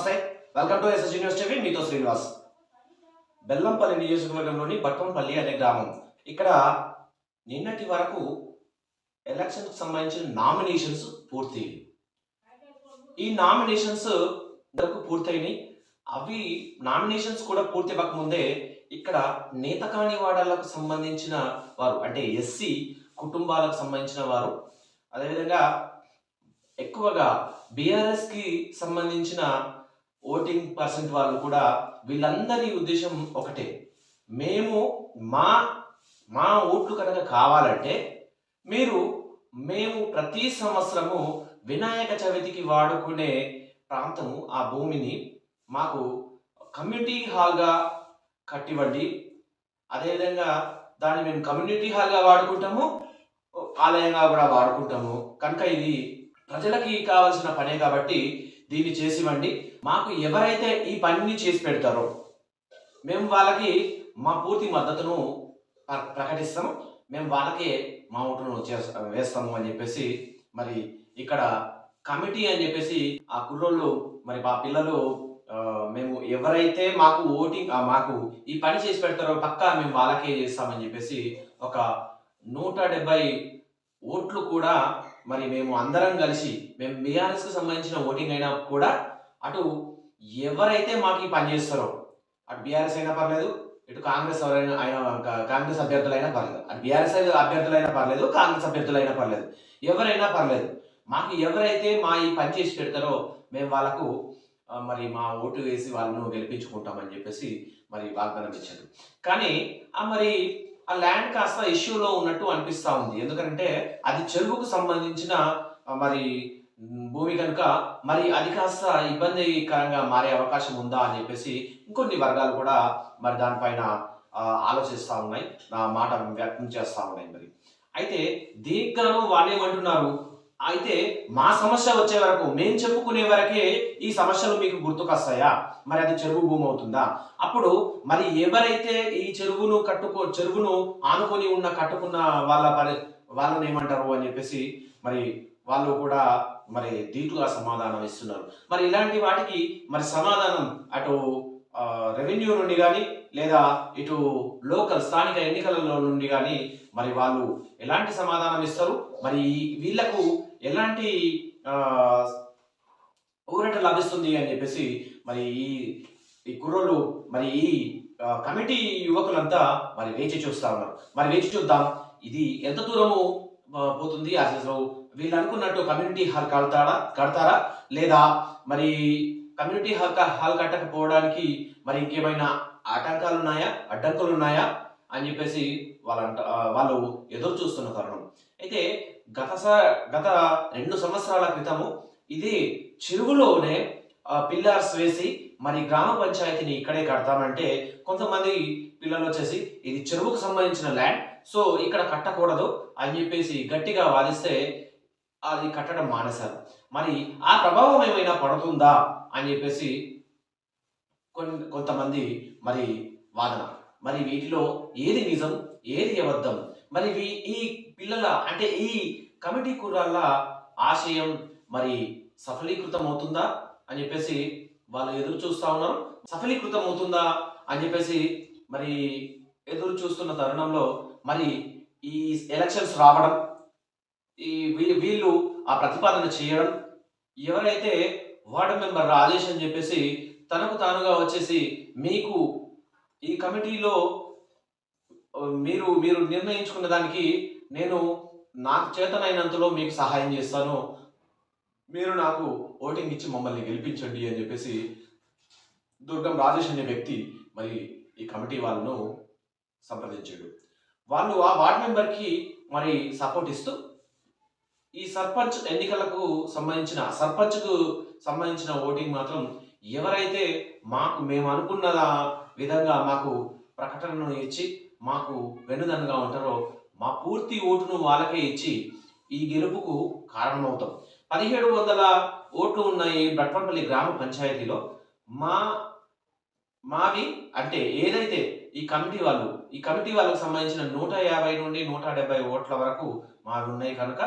నమస్తే. Welcome to SS news TV మీతో శ్రీనివాస్. బెల్లంపల్లి నియోజకవర్గంలోని బట్వంపల్లి అనే గ్రామం. ఇక్కడ నిన్నటి వరకు ఎలక్షన్కి సంబంధించిన నామినేషన్స్ పూర్తి. ఈ నామినేషన్స్ వరకు పూర్తయినాయి. అవి నామినేషన్స్ కూడా పూర్తి అవ్వకముందే ఇక్కడ నేతకాని వాడలకు సంబంధించిన వారు అంటే ఎస్సీ కుటుంబాలకు సంబంధించిన వారు అదేవిధంగా ఎక్కువగా బీఆర్ఎస్కి సంబంధించిన ఓటింగ్ పర్సెంట్ వాళ్ళు కూడా వీళ్ళందరి ఉద్దేశం ఒకటే. మేము మా మా ఓట్లు కనుక కావాలంటే మీరు మేము ప్రతి సంవత్సరము వినాయక చవితికి వాడుకునే ప్రాంతము ఆ భూమిని మాకు కమ్యూనిటీ హాల్గా కట్టివ్వండి. అదేవిధంగా దాన్ని మేము కమ్యూనిటీ హాల్గా వాడుకుంటాము ఆలయంగా కూడా వాడుకుంటాము. కనుక ఇది ప్రజలకి కావాల్సిన పనే కాబట్టి దీన్ని చేసివ్వండి. మాకు ఎవరైతే ఈ పనిని చేసి పెడతారో మేము వాళ్ళకి మా పూర్తి మద్దతును ప్ర- ప్రకటిస్తాము మేము వాళ్ళకే మా ఓటును వేస్తాము అని చెప్పేసి మరి ఇక్కడ కమిటీ అని చెప్పేసి ఆ కుర్రోళ్ళు మరి మా పిల్లలు మేము ఎవరైతే మాకు ఓటింగ్ మాకు ఈ పని చేసి పెడతారో పక్కా మేము వాళ్ళకే చేస్తామని చెప్పేసి ఒక నూట డెబ్బై ఓట్లు కూడా మరి మేము అందరం కలిసి మేము బీఆర్ఎస్కు సంబంధించిన ఓటింగ్ అయినా కూడా అటు ఎవరైతే మాకు పనిచేస్తారో పని చేస్తారో అటు బీఆర్ఎస్ అయినా పర్లేదు ఇటు కాంగ్రెస్ ఎవరైనా అయినా కాంగ్రెస్ అభ్యర్థులైనా పర్లేదు అటు బీఆర్ఎస్ అభ్యర్థులైనా పర్లేదు కాంగ్రెస్ అభ్యర్థులైనా పర్లేదు ఎవరైనా పర్లేదు. మాకు ఎవరైతే మా ఈ పని చేసి పెడతారో మేము వాళ్ళకు మరి మా ఓటు వేసి వాళ్ళను గెలిపించుకుంటామని చెప్పేసి మరి వాగ్దానం ఇచ్చారు. కానీ ఆ మరి ఆ ల్యాండ్ కాస్త ఇష్యూలో ఉన్నట్టు అనిపిస్తూ ఉంది. ఎందుకంటే అది చెరువుకు సంబంధించిన మరి భూమి కనుక మరి అది కాస్త ఇబ్బందికరంగా మారే అవకాశం ఉందా అని చెప్పేసి ఇంకొన్ని వర్గాలు కూడా మరి దానిపైన ఆలోచిస్తూ ఉన్నాయి. నా మాట వ్యక్తం చేస్తా ఉన్నాయి మరి. అయితే దీనికి గాను వాళ్ళు ఏమంటున్నారు అయితే మా సమస్య వచ్చే వరకు మేము చెప్పుకునే వరకే ఈ సమస్యలు మీకు గుర్తుకొస్తాయా? మరి అది చెరువు భూమి అవుతుందా? అప్పుడు మరి ఎవరైతే ఈ చెరువును కట్టుకో చెరువును ఆనుకొని ఉన్న కట్టుకున్న వాళ్ళ పరి వాళ్ళని ఏమంటారు అని చెప్పేసి మరి వాళ్ళు కూడా మరి దీటుగా సమాధానం ఇస్తున్నారు. మరి ఇలాంటి వాటికి మరి సమాధానం అటు రెవెన్యూ నుండి కానీ లేదా ఇటు లోకల్ స్థానిక ఎన్నికలలో నుండి కానీ మరి వాళ్ళు ఎలాంటి సమాధానం ఇస్తారు? మరి వీళ్ళకు వీళ్ళకు ఎలాంటి ఊరట లభిస్తుంది అని చెప్పేసి మరి ఈ ఈ కుర్రోళ్ళు మరి ఈ కమిటీ యువకులంతా మరి వేచి చూస్తా ఉన్నారు. మరి వేచి చూద్దాం. ఇది ఎంత దూరము పోతుంది ఆశీస్రావు వీళ్ళు అనుకున్నట్టు కమ్యూనిటీ హాల్ కడతారా కడతారా? లేదా మరి కమ్యూనిటీ హాల్ హాల్ కట్టకపోవడానికి మరి ఇంకేమైనా ఆటంకాలు ఉన్నాయా అడ్డంకులు ఉన్నాయా అని చెప్పేసి వాళ్ళంట వాళ్ళు ఎదురు చూస్తున్న తరుణం. అయితే గత స- గత రెండు సంవత్సరాల క్రితము ఇది చెరువులోనే పిల్లర్స్ వేసి మరి గ్రామ పంచాయతీని ఇక్కడే కడతామంటే కొంతమంది పిల్లలు వచ్చేసి ఇది చెరువుకు సంబంధించిన ల్యాండ్ సో ఇక్కడ కట్టకూడదు అని చెప్పేసి గట్టిగా వాదిస్తే అది కట్టడం మానేశారు. మరి ఆ ప్రభావం ఏమైనా పడుతుందా అని చెప్పేసి కొన్ని కొంతమంది మరి వాదన. మరి వీటిలో ఏది నిజం ఏది అబద్ధం? మరి ఈ పిల్లల అంటే ఈ కమిటీ కుర్రాళ్ళ ఆశయం మరి సఫలీకృతం అవుతుందా అని చెప్పేసి వాళ్ళు ఎదురు చూస్తా ఉన్నారు. సఫలీకృతం అవుతుందా అని చెప్పేసి మరి ఎదురు చూస్తున్న తరుణంలో మరి ఈ ఎలక్షన్స్ రావడం ఈ వీ- వీళ్ళు ఆ ప్రతిపాదన చేయడం ఎవరైతే వార్డు మెంబర్ రాజేష్ అని చెప్పేసి తనకు తానుగా వచ్చేసి మీకు ఈ కమిటీలో మీరు మీరు నిర్ణయించుకున్న దానికి నేను నాకు చేతనైనంతలో మీకు సహాయం చేస్తాను మీరు నాకు ఓటింగ్ ఇచ్చి మమ్మల్ని గెలిపించండి అని చెప్పేసి దుర్గం రాజేష్ అనే వ్యక్తి మరి ఈ కమిటీ వాళ్ళను సంప్రదించాడు. వాళ్ళు ఆ వార్డ్ మెంబర్కి మరి సపోర్ట్ ఇస్తూ ఈ సర్పంచ్ ఎన్నికలకు సంబంధించిన సర్పంచ్కు సంబంధించిన ఓటింగ్ మాత్రం ఎవరైతే మాకు మేము అనుకున్న విధంగా మాకు ప్రకటనను ఇచ్చి మాకు వెన్నుదన్నుగా ఉంటారో మా పూర్తి ఓటును వాళ్ళకే ఇచ్చి ఈ గెలుపుకు కారణమవుతాం. పదిహేడు వందల ఓట్లు ఉన్న ఈ గ్రామ పంచాయతీలో. మా మావి అంటే ఏదైతే ఈ కమిటీ వాళ్ళు ఈ కమిటీ వాళ్ళకి సంబంధించిన నూట యాభై నుండి నూట డెబ్బై ఓట్ల వరకు మావి ఉన్నాయి కనుక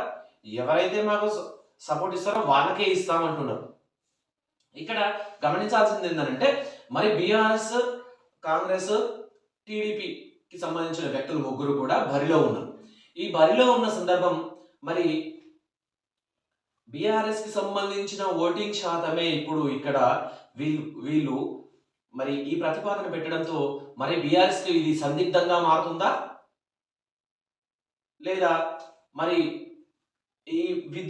ఎవరైతే మాకు సపోర్ట్ ఇస్తారో వాళ్ళకే ఇస్తామంటున్నారు ఇక్కడ గమనించాల్సింది ఏంటంటే మరి బీఆర్ఎస్ కాంగ్రెస్ టీడీపీకి సంబంధించిన వ్యక్తులు ముగ్గురు కూడా బరిలో ఉన్నారు ఈ బరిలో ఉన్న సందర్భం మరి బీఆర్ఎస్కి సంబంధించిన ఓటింగ్ శాతమే ఇప్పుడు ఇక్కడ వీళ్ళు వీళ్ళు మరి ఈ ప్రతిపాదన పెట్టడంతో మరి బీఆర్ఎస్కి ఇది సందిగ్ధంగా మారుతుందా? లేదా మరి ఈ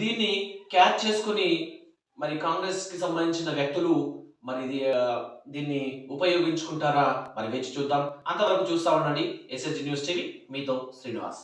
దీన్ని క్యాచ్ చేసుకుని మరి కాంగ్రెస్కి సంబంధించిన వ్యక్తులు మరి ఇది దీన్ని ఉపయోగించుకుంటారా? మరి వేచి చూద్దాం. అంతవరకు చూస్తా ఉండండి. ఎస్ఎస్జి న్యూస్ టీవీ మీతో శ్రీనివాస్.